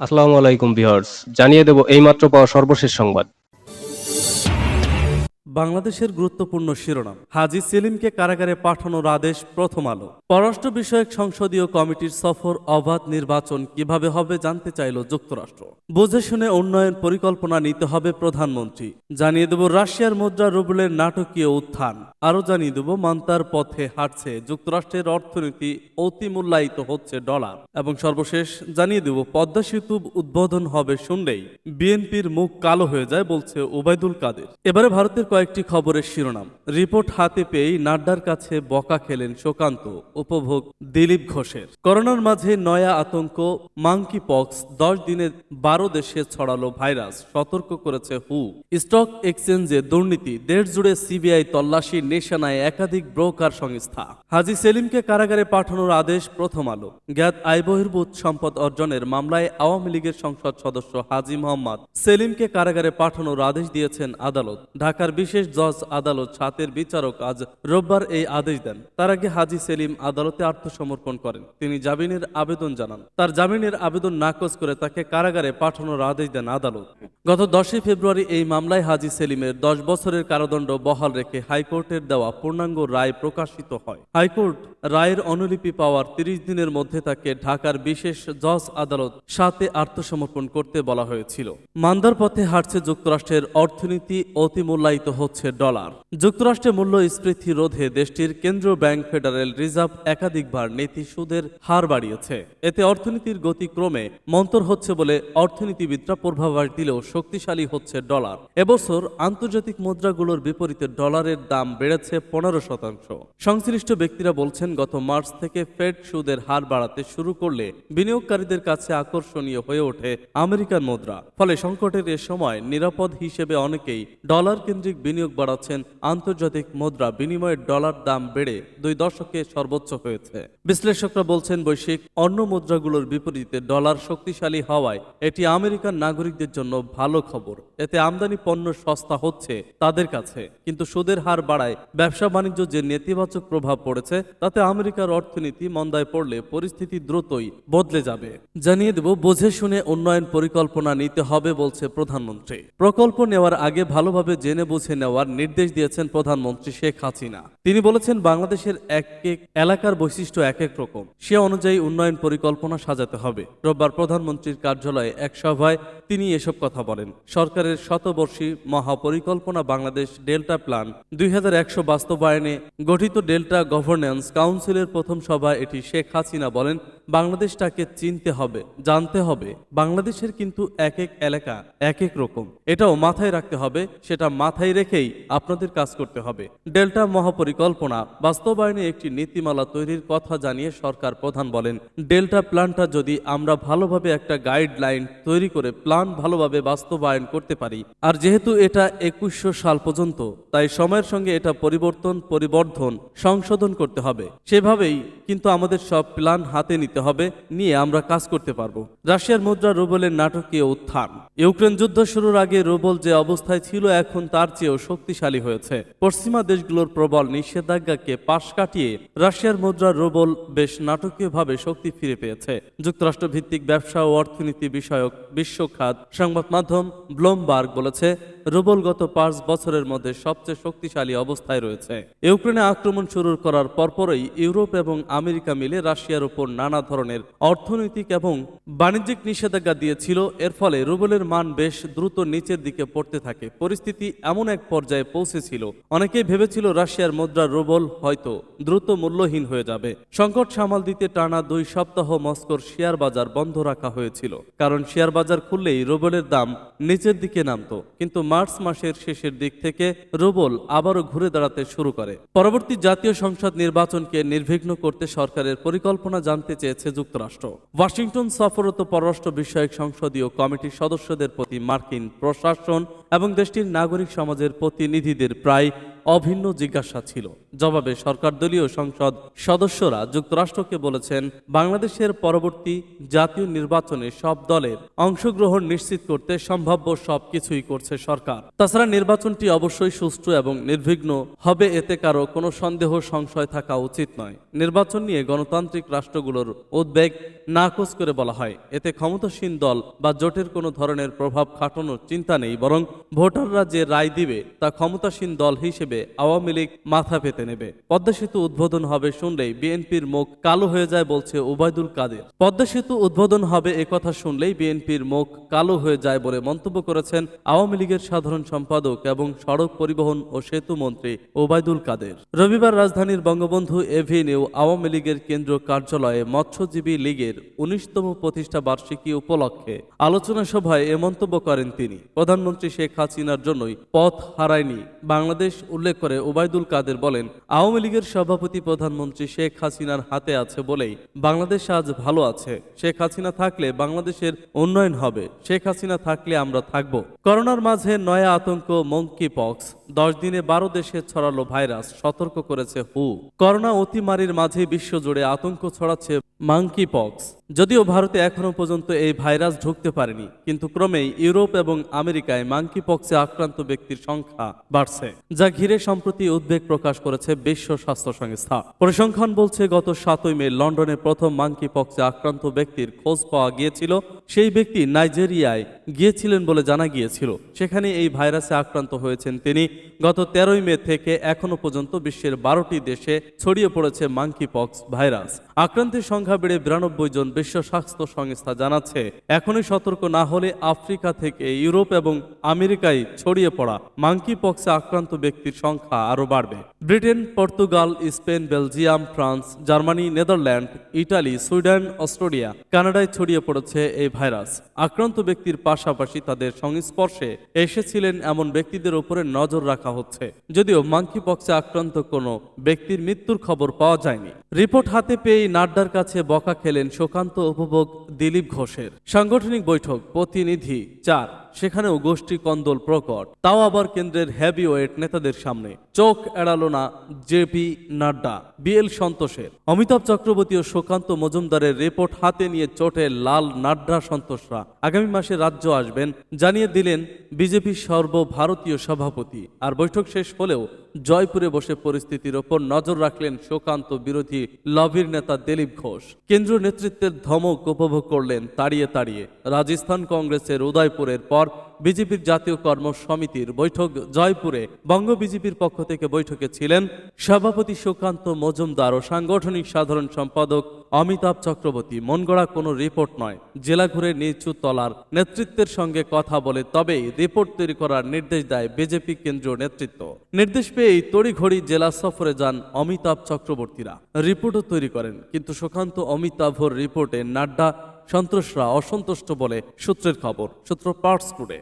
আসসালামু আলাইকুম বিহার্স জানিয়ে দেব এইমাত্র পাওয়া সর্বশেষ সংবাদ। বাংলাদেশের গুরুত্বপূর্ণ শিরোনাম। হাজি সেলিমকে কারাগারে পাঠানোর আদেশ প্রথম আলো। পররাষ্ট্র বিষয়ক সংসদীয় কমিটির সফর অবাধ নির্বাচন কীভাবে হবে জানতে চাইল যুক্তরাষ্ট্র। বুঝে শুনে উন্নয়ন পরিকল্পনা নিতে হবে প্রধানমন্ত্রী। জানিয়ে দেব রাশিয়ার মুদ্রা রুবলের নাটকীয় উত্থান। আরও জানিয়ে দেব মান্তার পথে হাঁটছে যুক্তরাষ্ট্রের অর্থনীতি অতিমূল্যায়িত হচ্ছে ডলার। এবং সর্বশেষ জানিয়ে দেব পদ্মা সেতু উদ্বোধন হবে শুনলেই বিএনপির মুখ কালো হয়ে যায় বলছে ওবায়দুল কাদের। এবারে ভারতের কয়েকটি খবরের শিরোনাম। রিপোর্ট হাতে পেয়েই নাড্ডার কাছে বকা খেলেন শোকান্ত উপভোগ দিলীপ ঘোষের। করোনার মাঝে নয়া আতঙ্ক মাংকি পক্স দশ দিনে বারো দেশে ছড়ালো ভাইরাস, সতর্ক করেছে হু। স্টক এক্সচেঞ্জে দুর্নীতি, দেশ জুড়ে সিবিআই তল্লাশি নিশানায় একাধিক ব্রোকার সংস্থা। হাজি সেলিমকে কারাগারে পাঠানোর আদেশ প্রথম আলো। জ্ঞাত আয় বহির্ভূত সম্পদ অর্জনের মামলায় আওয়ামী লীগের সংসদ সদস্য হাজি মোহাম্মদ সেলিমকে কারাগারে পাঠানোর আদেশ দিয়েছেন আদালত। ঢাকার বিশেষ জজ আদালত সাতের বিচারক আজ রোববার এই আদেশ দেন। তার আগে হাজি সেলিম আদালতে আত্মসমর্পণ করেন। তিনি জামিনের আবেদন জানান। তার জামিনের আবেদন নাকচ করে তাকে কারাগারে পাঠানোর আদেশ দেন আদালত। গত দশই ফেব্রুয়ারি এই মামলায় হাজি সেলিমের দশ বছরের কারাদণ্ড বহাল রেখে হাইকোর্টের দেওয়া পূর্ণাঙ্গ রায় প্রকাশিত হয়। হাইকোর্ট রায়ের অনুলিপি পাওয়ার তিরিশ দিনের মধ্যে তাকে ঢাকার বিশেষ জজ আদালত সাথে আত্মসমর্পণ করতে বলা হয়েছিল। মান্দার পথে হাঁটছে যুক্তরাষ্ট্রের অর্থনীতি অতিমূল্যায়িত হচ্ছে ডলার। যুক্তরাষ্ট্রে মূল্যস্ফীতি রোধে দেশটির কেন্দ্রীয় ব্যাংক ফেডারেল রিজার্ভ একাধিকবার নীতি সুদের হার বাড়িয়েছে। এতে অর্থনীতির গতি ক্রমে মন্তর হচ্ছে বলে অর্থনীতিবিদরা পূর্বাভাস দিলেও শক্তিশালী হচ্ছে ডলার। এবছর আন্তর্জাতিক মুদ্রাগুলোর বিপরীতে ডলারের দাম বেড়েছে পনেরো শতাংশ। সংশ্লিষ্ট ব্যক্তিরা বলছেন, গত মার্চ থেকে ফেড সুদের হার বাড়াতে শুরু করলে বিনিয়োগকারীদের কাছে আকর্ষণীয় হয়ে ওঠে আমেরিকান মুদ্রা। ফলে সংকটের এ সময় নিরাপদ হিসেবে অনেকেই ডলার কেন্দ্রিক বিনিয়োগ বাড়াচ্ছেন। আন্তর্জাতিক মুদ্রা বিনিময়ের ডলার দাম বেড়ে দুই দশকে সর্বোচ্চ হয়েছে। বিশ্লেষকরা বলছেন, বৈশ্বিক অন্য মুদ্রাগুলোর বিপরীতে ডলার শক্তিশালী হওয়ায় এটি আমেরিকান নাগরিকদের জন্য ভালো খবর। এতে আমদানি পণ্য সস্তা হচ্ছে তাদের কাছে, কিন্তু সুদের হার বাড়ায় ব্যবসা বাণিজ্য যে নেতিবাচক প্রভাব পড়েছে, তাতে আমেরিকার অর্থনীতি মন্দায় পড়লে পরিস্থিতি দ্রুতই বদলে যাবে। জানিয়ে দেব, বুঝে শুনে উন্নয়ন পরিকল্পনা নিতে হবে, বলছে প্রধানমন্ত্রী। প্রকল্প নেওয়ার আগে ভালোভাবে জেনে বুঝে নেওয়ার নির্দেশ দিয়েছেন প্রধানমন্ত্রী শেখ হাসিনা। তিনি বলেছেন, বাংলাদেশের এক এক এলাকার বৈশিষ্ট্য এক এক রকম। সে অনুযায়ী উন্নয়ন পরিকল্পনা সাজাতে হবে। রোববার প্রধানমন্ত্রীর কার্যালয়ে এক সভায় তিনি এসব কথা বলেন। সরকারের শতবর্ষী মহাপরিকল্পনা বাংলাদেশ ডেল্টা প্ল্যান দুই হাজার একশো বাস্তবায়নে গঠিত ডেল্টা গভর্নেন্স কাউন্সিলের প্রথম সভায় এটি শেখ হাসিনা বলেন, বাংলাদেশটাকে চিনতে হবে, জানতে হবে। বাংলাদেশের কিন্তু এক এক এলাকা, এক এক রকম। এটাও মাথায় রাখতে হবে, সেটা মাথায় রেখেই আপনাদের কাজ করতে হবে। ডেল্টা মহাপরিকল্পনা বাস্তবায়নে একটি নীতিমালা তৈরির কথা জানিয়ে সরকার প্রধান বলেন, ডেল্টা প্ল্যানটা যদি আমরা ভালোভাবে একটা গাইডলাইন তৈরি করে প্ল্যান ভালোভাবে বাস্তবায়ন করতে পারি। আর যেহেতু এটা একুশশো সাল পর্যন্ত, তাই সময়ের সঙ্গে এটা পরিবর্তন, পরিবর্ধন, সংশোধন করতে হবে। সেভাবেই কিন্তু আমাদের সব প্ল্যান হাতে নিতে হবে, নিয়ে আমরা কাজ করতে পারব। রাশিয়ার মুদ্রা রুবলের নাটকীয় উত্থান। ইউক্রেন যুদ্ধ শুরুর আগে রুবল যে অবস্থায় ছিল, এখন তার চেয়েও শক্তিশালী হয়েছে। পশ্চিমা দেশগুলোর প্রবল নিষেধাজ্ঞাকে পাশ কাটিয়ে রাশিয়ার মুদ্রা রুবল বেশ নাটকীয়ভাবে শক্তি ফিরে পেয়েছে। যুক্তরাষ্ট্র ভিত্তিক ব্যবসা ও অর্থনীতি বিষয়ক বিশ্বখাত সংবাদ মাধ্যম ব্লুমবার্গ বলেছে রুবল গত পাঁচ বছরের মধ্যে সবচেয়ে শক্তিশালী অবস্থায় রয়েছে। ইউক্রেনে আক্রমণ শুরু করার পরপরই ইউরোপ এবং আমেরিকা মিলে রাশিয়ার উপর নানা ধরনের অর্থনৈতিক এবং বাণিজ্যিক নিষেধাজ্ঞা দিয়েছিল। এর ফলে রুবলের মান বেশ দ্রুত নিচের দিকে পড়তে থাকে। পরিস্থিতি এমন এক পর্যায়ে পৌঁছেছিল। অনেকেই ভেবেছিল রাশিয়ার মুদ্রা রুবল হয়তো দ্রুত মূল্যহীন হয়ে যাবে। সংকট সামাল দিতে টানা দুই সপ্তাহ মস্কোর শেয়ার বাজার বন্ধ রাখা হয়েছিল। কারণ শেয়ার বাজার খুললেই রুবলের দাম নিচের দিকে নামতো। কিন্তু মার্চ মাসের শেষের দিক থেকে রুবল আবারও ঘুরে দাঁড়াতে শুরু করে। পরবর্তী জাতীয় সংসদ নির্বাচনকে নির্বিঘ্ন করতে সরকারের পরিকল্পনা জানতে চেয়েছে যুক্তরাষ্ট্র। ওয়াশিংটন সফররত পররাষ্ট্র বিষয়ক সংসদীয় কমিটির সদস্যদের প্রতি মার্কিন প্রশাসন এবং দেশটির নাগরিক সমাজের প্রতিনিধিদের প্রায় অভিন্ন জিজ্ঞাসা ছিল। জবাবে সরকার দলীয় সংসদ সদস্যরা যুক্তরাষ্ট্রকে বলেছেন, বাংলাদেশের পরবর্তী জাতীয় নির্বাচনে সব দলের অংশগ্রহণ নিশ্চিত করতে সম্ভাব্য সবকিছুই করছে সরকার। তাছাড়া নির্বাচনটি অবশ্যই সুষ্ঠু এবং নির্বিঘ্ন হবে, এতে কারও কোনো সন্দেহ সংশয় থাকা উচিত নয়। নির্বাচন নিয়ে গণতান্ত্রিক রাষ্ট্রগুলোর উদ্বেগ নাকচ করে বলা হয়। এতে ক্ষমতাসীন দল বা জোটের কোনো ধরনের প্রভাব খাটানোর চিন্তা নেই, বরং ভোটাররা যে রায় দিবে তা ক্ষমতাসীন দল হিসেবে আওয়ামী লীগ মাথা পেতে নেবে। পদ্মা সেতু উদ্বোধন হবে শুনলেই বিএনপির মুখ কালো হয়ে যায় বলছে ওবায়দুল কাদের। পদ্মা সেতু উদ্বোধন হবে একথা শুনলেই বিএনপির মুখ কালো হয়ে যায় বলে মন্তব্য করেছেন আওয়ামী লীগের সাধারণ সম্পাদক এবং সড়ক পরিবহন ও সেতু মন্ত্রী ওবায়দুল কাদের। রবিবার রাজধানীর বঙ্গবন্ধু এভিনিউ আওয়ামী লীগের কেন্দ্রীয় কার্যালয়ে মৎস্যজীবী লীগের উনিশতম প্রতিষ্ঠা বার্ষিকী উপলক্ষে আলোচনা সভায় এ মন্তব্য করেন তিনি। প্রধানমন্ত্রী শেখ হাসিনার জন্যই পথ হারায়নি বাংলাদেশ উল্লেখ করে ওবায়দুল কাদের বলেন, আওয়ামী লীগের সভাপতি প্রধানমন্ত্রী শেখ হাসিনার হাতে আছে বলেই বাংলাদেশ আজ ভালো আছে। শেখ হাসিনা থাকলে বাংলাদেশের উন্নয়ন হবে। শেখ হাসিনা থাকলে আমরা থাকব। করোনার মাঝে নয়া আতঙ্ক মঙ্কি পক্স দশ দিনে বারো দেশে ছড়ালো ভাইরাস, সতর্ক করেছে হু। করোনা অতিমারির মাঝে বিশ্বজুড়ে আতঙ্ক ছড়াচ্ছে মাঙ্কি পক্স যদিও ভারতে এখনও পর্যন্ত এই ভাইরাস ঢুকতে পারেনি, কিন্তু ক্রমেই ইউরোপ এবং আমেরিকায় মাংকি পক্সে আক্রান্ত ব্যক্তির সংখ্যা বাড়ছে, যা ঘিরে সম্প্রতি উদ্বেগ প্রকাশ করেছে বিশ্ব স্বাস্থ্য সংস্থা। পরিসংখ্যান বলছে, গত সাতই মে লন্ডনে প্রথম মাংকি পক্সে আক্রান্ত ব্যক্তির খোঁজ পাওয়া গিয়েছিল সেই ব্যক্তি নাইজেরিয়ায় গিয়েছিলেন বলে জানা গিয়েছিল। সেখানে এই ভাইরাসে আক্রান্ত হয়েছেন তিনি। গত তেরোই মে থেকে এখনও পর্যন্ত বিশ্বের বারোটি দেশে ছড়িয়ে পড়েছে মাঙ্কি পক্স ভাইরাস। আক্রান্তের সংখ্যা বেড়ে বিরানব্বই জন বিশ্ব স্বাস্থ্য সংস্থা জানাচ্ছে। এখনই সতর্ক না হলে আফ্রিকা থেকে ইউরোপ এবং আমেরিকায় ছড়িয়ে পড়া মাঙ্কি পক্সে আক্রান্ত ব্যক্তির সংখ্যা আরও বাড়বে। Britain, Portugal, Spain, Belgium, France, Germany, Netherland, Italy, Sweden, Australia, কানাডায় ছড়িয়ে পড়েছে এই ভাইরাস। আক্রান্ত ব্যক্তির পাশাপাশি তাদের সংস্পর্শে এসেছিলেন এমন ব্যক্তিদের উপরে নজর রাখা হচ্ছে। যদিও মাংকি পক্সে আক্রান্ত কোনো ব্যক্তির মৃত্যুর খবর পাওয়া যায়নি। রিপোর্ট হাতে পেয়েই নাড্ডার কাছে বকা খেলেন শোকান্ত উপভোগ দিলীপ ঘোষের। সাংগঠনিক বৈঠক, প্রতিনিধি, চার। সেখানেও গোষ্ঠী কন্দল প্রকট। তাও আবার কেন্দ্রের হেভিওয়েট নেতাদের সামনে। চোখ এড়ালো না জেপি নাড্ডা। বিএল সন্তোষের। অমিতাভ চক্রবর্তী ও সুকান্ত মজুমদারের রিপোর্ট হাতে নিয়ে চোটে লাল নাড্ডা সন্তোষরা। আগামী মাসে রাজ্য আসবেন। জানিয়ে দিলেন বিজেপির সর্বভারতীয় সভাপতি। আর বৈঠক শেষ হলেও জয়পুরে বসে পরিস্থিতির ওপর নজর রাখলেন শোকান্ত বিরোধী লবির নেতা দিলীপ ঘোষ। কেন্দ্রীয় নেতৃত্বের ধমক উপভোগ করলেন তাড়িয়ে তাড়িয়ে। রাজস্থান কংগ্রেসের উদয়পুরের পর বিজেপির জাতীয় কর্ম সমিতির বৈঠক জয়পুরে। বঙ্গ বিজেপির পক্ষ থেকে বৈঠকে ছিলেন সভাপতি সুকান্ত মজুমদার ও সাংগঠনিক সাধারণ সম্পাদক অমিতাভ চক্রবর্তী। মন গড়া কোনো রিপোর্ট নয়। জেলা ঘুরে নিচু তলার নেতৃত্বের সঙ্গে কথা বলে তবেই রিপোর্ট তৈরি করার নির্দেশ দেয় বিজেপি কেন্দ্রীয় নেতৃত্ব। নির্দেশ পেয়েই তড়িঘড়ি জেলা সফরে যান অমিতাভ চক্রবর্তীরা। রিপোর্টও তৈরি করেন। কিন্তু সুকান্ত অমিতাভর রিপোর্টে নাড্ডা সন্তোষরা অসন্তুষ্ট বলে সূত্রের খবর। সূত্র পার্টস টুডে।